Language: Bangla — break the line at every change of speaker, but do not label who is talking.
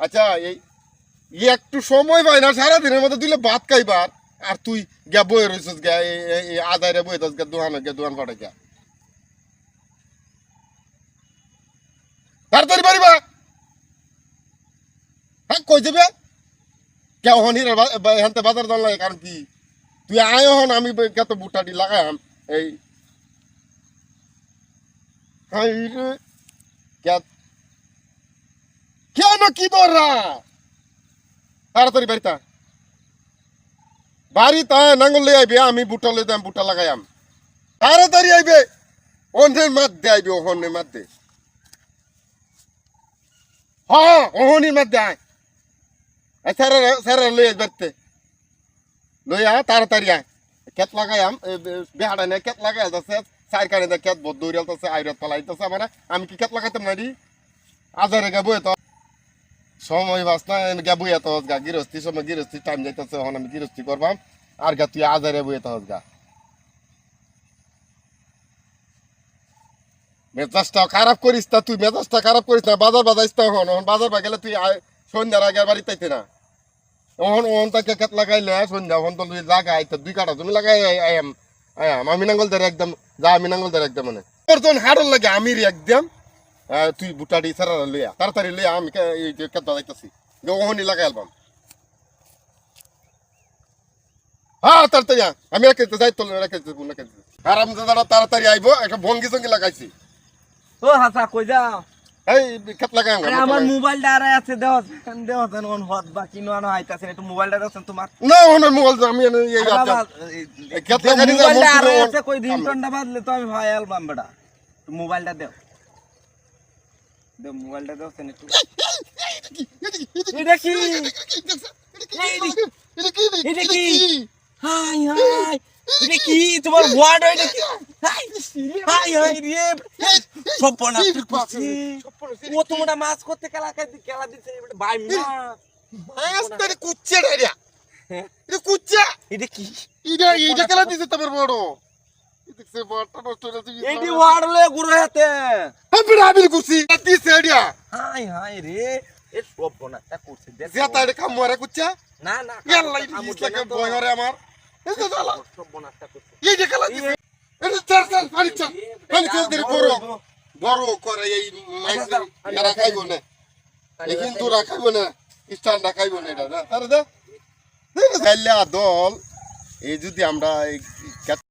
আচ্ছা সারাদিনের মধ্যে দিলে ভাত খাইবার। আর তুই গা বইয়ের হচ্ছিস গা এই বই দশ গা দোহান গা গা তাড়াতাড়ি পারিবা হ্যাঁ কই যাবে? কেউ হন হিরে হেনতে বাজার দল লাগে, কারণ কি? তুই আয় হন আমি কত বুটাটি লাগাম। এই। কেন? কি দরা তাড়াতাড়ি বাড়িতা বাড়িতে আয়, নাঙ্গল লই আইবে আমি বুটা লই দাম বুটা লাগাইম তাড়াতাড়ি আইবে। অন্যের মাধ্যে আইবে অন্যের মাধ্যে। হ্যাঁ অহনির মধ্যে আয়। স্যার স্যার লই আসবে লই আয় তাড়াতাড়ি আয়। কেত লাগাই আম বেহাড়া নে কেত লাগাই যাচ্ছে চার কানে দে কেত বদ দৌড়াল তাছে আইরত পালাইতেছে মানে আমি কি কেত লাগাইতাম না রি আজারে গা বই তো। সময় বাস না গা বই তো গা গিরস্তি সময় গিরস্তি টাইম যাইতেছে, এখন আমি গিরস্তি করবাম। আর গা তুই আজারে বই তো গা মেজাজটা খারাপ করিস না তুই, মেজাজটা খারাপ করিস না, বাজার বাজাইস না এখন বাজার গেলে তুই সন্ধ্যার আগে বাড়িতে না। ওহন ওহন তাকে খেত লাগাইলে সন্ধ্যা ওহন তো তুই লাগাই তো দুই কাটা তুমি লাগাই আইয়াম আয়াম আমি নাঙ্গল ধরে একদম, যা আমি নাঙ্গল ধরে একদম মানে। তোর হাড়ল লাগে আমি একদম। তুই সারা লইয়া তাড়াতাড়ি লইয়া আমি কে- এই যে খেত যাইতেছি ওহনি লাগাই আলবাম হ্যাঁ তাড়াতাড়ি। আমি রেখে যাই তোর রেখে রেখে দাদা তাড়াতাড়ি আইবো একটা ভঙ্গি সঙ্গি লাগাইছি।
ও হাসা কই যাও
এই খেত লাগাই
আমার মোবাইলটা আরে আছে আনো আইতাছে একটু মোবাইলটা তোমার।
না মোবাইল আমি এই
আরে
রাত
বাবা,
এই খেত লাগাই
মোবাইলটা আছে কই
কাম।
রিংটনটা বাজলে তো আমি ভাই অ্যালবাম বেটা। মোবাইলটা দেও। দেও মোবাইলটা দেও সেন একটু। এটা কি এটা কি হাই হাই। এটা কি? তোমার ওয়ার্ড এটা কি? হাই হাই রে সপনা ও তোমরা মাছ করতে খেলা খেলা দিচ্ছে ভাই মাছ এটা কি? এটি ওয়ার্ড লয়ে গুরু হাতে। হাই হাই রে। এ সপনাটা করছে দেখ। না না
আমার।
সপনাটা করছে।
এই যে খেলা দিছে। এই যে চার চার পানি চার পানি চার দিন বড় বড় করে এই এরা খাইব না। এই না। না এটা তার দল এই যদি আমরা এই